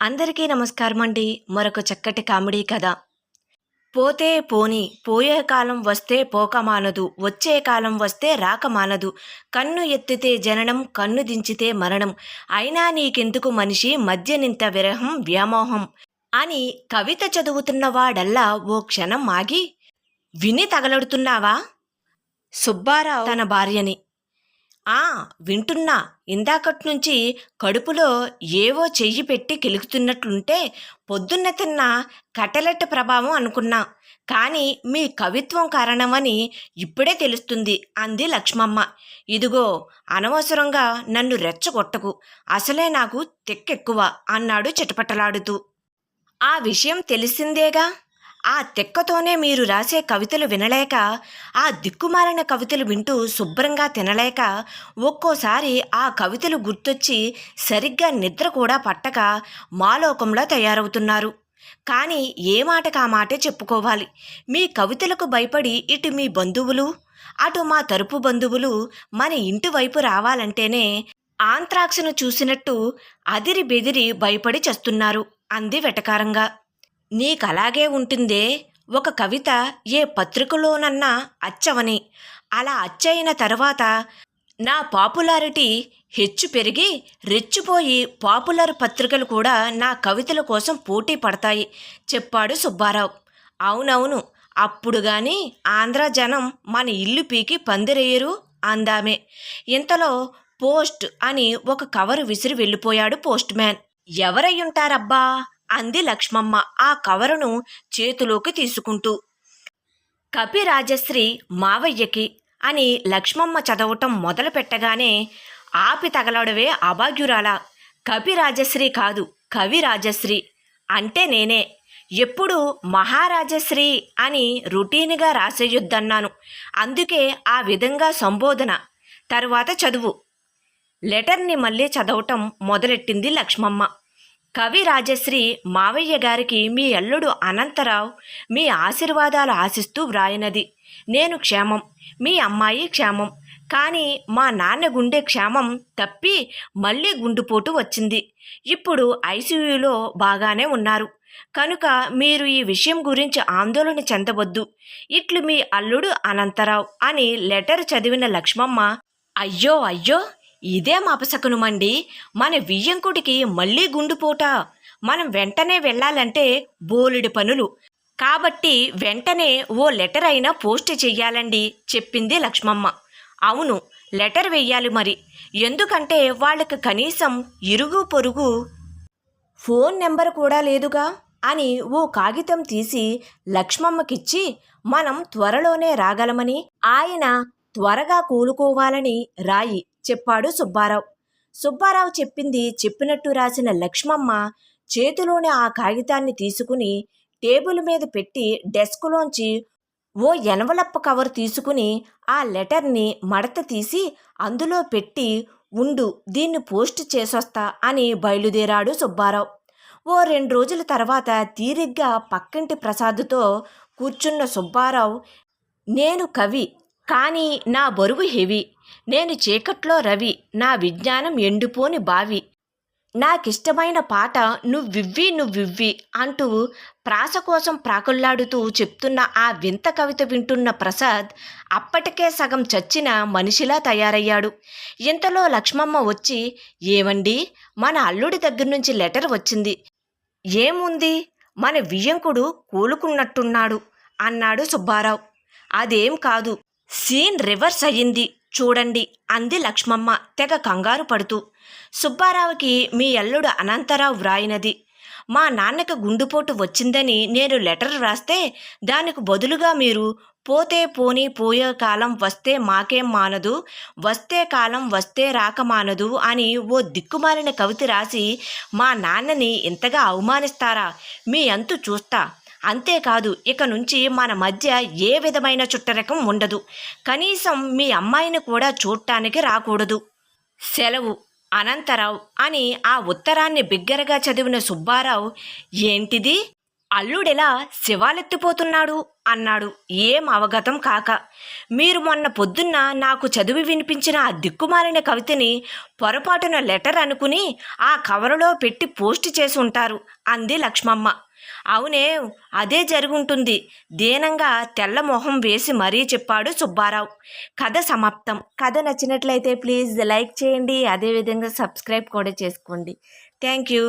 అందరికీ నమస్కారం అండి మరొక చక్కటి కామెడీ కథ. పోతే పోని పోయే కాలం వస్తే పోక మానదు వచ్చే కాలం వస్తే రాక మానదు కన్ను ఎత్తితే జననం కన్ను దించితే మరణం. అయినా నీకెందుకు మనిషి మధ్య నింత విరహం వ్యామోహం? అని కవిత చదువుతున్నవాడల్లా ఓ క్షణం ఆగి విని తగలడుతున్నావా? సుబ్బారావు తన భార్యని ఆ వింటున్నా. ఇందాకటి నుంచి కడుపులో ఏవో చెయ్యి పెట్టి కెలుకుతున్నట్లుంటే పొద్దున్న తిన్న కటలెట్ ప్రభావం అనుకున్నా. కానీ మీ కవిత్వం కారణమని ఇప్పుడే తెలుస్తుంది అంది లక్ష్మమ్మ. ఇదిగో అనవసరంగా నన్ను రెచ్చగొట్టకు. అసలే నాకు తెక్కెక్కువ అన్నాడు చిటపటలాడుతూ. ఆ విషయం తెలిసిందేగా? ఆ తెక్కతోనే మీరు రాసే కవితలు వినలేక ఆ దిక్కుమాలిన కవితలు వింటూ శుభ్రంగా తినలేక ఒక్కోసారి ఆ కవితలు గుర్తొచ్చి సరిగ్గా నిద్ర కూడా పట్టక మాలోకంలో తయారవుతున్నారు. కానీ ఏ మాటకా మాటే చెప్పుకోవాలి? మీ కవితలకు భయపడి ఇటు మీ బంధువులు అటు మా తరపు బంధువులు మన ఇంటి వైపు రావాలంటేనే ఆంత్రాక్స్ను చూసినట్టు అదిరి బెదిరి భయపడి చస్తున్నారు అంది వెటకారంగా. నీకలాగే ఉంటుందే. ఒక కవిత ఏ పత్రికలోనన్నా అచ్చవని. అలా అచ్చయిన తర్వాత నా పాపులారిటీ హెచ్చు పెరిగి రెచ్చిపోయి పాపులర్ పత్రికలు కూడా నా కవితల కోసం పోటీ పడతాయి చెప్పాడు సుబ్బారావు. అవునవును అప్పుడు గాని ఆంధ్ర జనం మన ఇల్లు పీకి పందిరేయరు అందామే. ఇంతలో పోస్ట్ అని ఒక కవరు విసిరి వెళ్ళిపోయాడు పోస్ట్ మ్యాన్. ఎవరయ్యుంటారబ్బా? అంది లక్ష్మమ్మ ఆ కవరును చేతిలోకి తీసుకుంటూ. కపి రాజశ్రీ మావయ్యకి అని లక్ష్మమ్మ చదవటం మొదలు పెట్టగానే ఆపి తగలడవే అభాగ్యురాల. కపి రాజశ్రీ కాదు కవి రాజశ్రీ అంటే నేనే. ఎప్పుడు మహారాజశ్రీ అని రొటీన్గా రాసేయొద్దన్నాను. అందుకే ఆ విధంగా సంబోధన. తరువాత చదువు. లెటర్ని మళ్ళీ చదవటం మొదలెట్టింది లక్ష్మమ్మ. కవి రాజశ్రీ మావయ్య గారికి మీ అల్లుడు అనంతరావు మీ ఆశీర్వాదాలు ఆశిస్తూ వ్రాయినది. నేను క్షేమం మీ అమ్మాయి క్షేమం. కానీ మా నాన్న గుండె క్షేమం తప్పి మళ్ళీ గుండుపోటు వచ్చింది. ఇప్పుడు ఐసీయూలో బాగానే ఉన్నారు. కనుక మీరు ఈ విషయం గురించి ఆందోళన చెందవద్దు. ఇట్లు మీ అల్లుడు అనంతరావు అని లెటర్ చదివిన లక్ష్మమ్మ అయ్యో అయ్యో ఇదేం అపశకునమండి మన వియ్యంకుడికి మళ్ళీ గుండుపోట మనం వెంటనే వెళ్ళాలంటే బోలెడు పనులు. కాబట్టి వెంటనే ఓ లెటర్ అయినా పోస్ట్ చెయ్యాలండి చెప్పింది లక్ష్మమ్మ. అవును లెటర్ వెయ్యాలి మరి. ఎందుకంటే వాళ్ళకి కనీసం ఇరుగు పొరుగు ఫోన్ నెంబర్ కూడా లేదుగా అని ఓ కాగితం తీసి లక్ష్మమ్మకిచ్చి మనం త్వరలోనే రాగలమని ఆయన త్వరగా కూలుకోవాలని రాయి. చెప్పాడు సుబ్బారావు. సుబ్బారావు చెప్పింది చెప్పినట్టు రాసిన లక్ష్మమ్మ చేతిలోని ఆ కాగితాన్ని తీసుకుని టేబుల్ మీద పెట్టి డెస్క్లోంచి ఓ ఎనవలప్ప కవర్ తీసుకుని ఆ లెటర్ని మడత తీసి అందులో పెట్టి ఉండు దీన్ని పోస్ట్ చేసొస్తా అని బయలుదేరాడు సుబ్బారావు. ఓ రెండు రోజుల తర్వాత తీరిగ్గా పక్కింటి ప్రసాద్తో కూర్చున్న సుబ్బారావు నేను కవి కానీ నా బరువు హెవీ. నేను చీకట్లో రవి నా విజ్ఞానం ఎండిపోని బావి. నాకిష్టమైన పాట నువ్వివ్వి నువ్వివ్వి అంటూ ప్రాస కోసం ప్రాకుల్లాడుతూ చెప్తున్న ఆ వింత కవిత వింటున్న ప్రసాద్ అప్పటికే సగం చచ్చిన మనిషిలా తయారయ్యాడు. ఇంతలో లక్ష్మమ్మ వచ్చి ఏమండి మన అల్లుడి దగ్గర నుంచి లెటర్ వచ్చింది. ఏముంది? మన వియ్యంకుడు కూలుకున్నట్టున్నాడు అన్నాడు సుబ్బారావు. అదేం కాదు సీన్ రివర్స్ అయ్యింది. చూడండి అంది లక్ష్మమ్మ తెగ కంగారు పడుతూ. సుబ్బారావుకి మీ అల్లుడు అనంతరావు వ్రాయినది. మా నాన్నకి గుండుపోటు వచ్చిందని నేను లెటర్ వ్రాస్తే దానికి బదులుగా మీరు పోతే పోని పోయే కాలం వస్తే మాకేం మానదు వస్తే కాలం వస్తే రాక మానదు అని ఓ దిక్కుమాలిన కవిత రాసి మా నాన్నని ఇంతగా అవమానిస్తారా? మీ అంతు చూస్తా. అంతేకాదు ఇక నుంచి మన మధ్య ఏ విధమైన చుట్టరకం ఉండదు. కనీసం మీ అమ్మాయిని కూడా చూడటానికి రాకూడదు. సెలవు అనంతరావు అని ఆ ఉత్తరాన్ని బిగ్గరగా చదివిన సుబ్బారావు ఏంటిది? అల్లుడెలా శివాలెత్తిపోతున్నాడు అన్నాడు. ఏం అవగతం కాక. మీరు మొన్న పొద్దున్న నాకు చదివి వినిపించిన ఆ దిక్కుమాలిన కవితని పొరపాటున లెటర్ అనుకుని ఆ కవరులో పెట్టి పోస్ట్ చేసి ఉంటారు అంది లక్ష్మమ్మ. అవునే అదే జరుగుంటుంది. దీనంగా తెల్ల మొహం వేసి మరీ చెప్పాడు సుబ్బారావు. కథ సమాప్తం. కథ నచ్చినట్లయితే ప్లీజ్ లైక్ చేయండి. అదేవిధంగా సబ్స్క్రైబ్ కూడా చేసుకోండి. Thank you.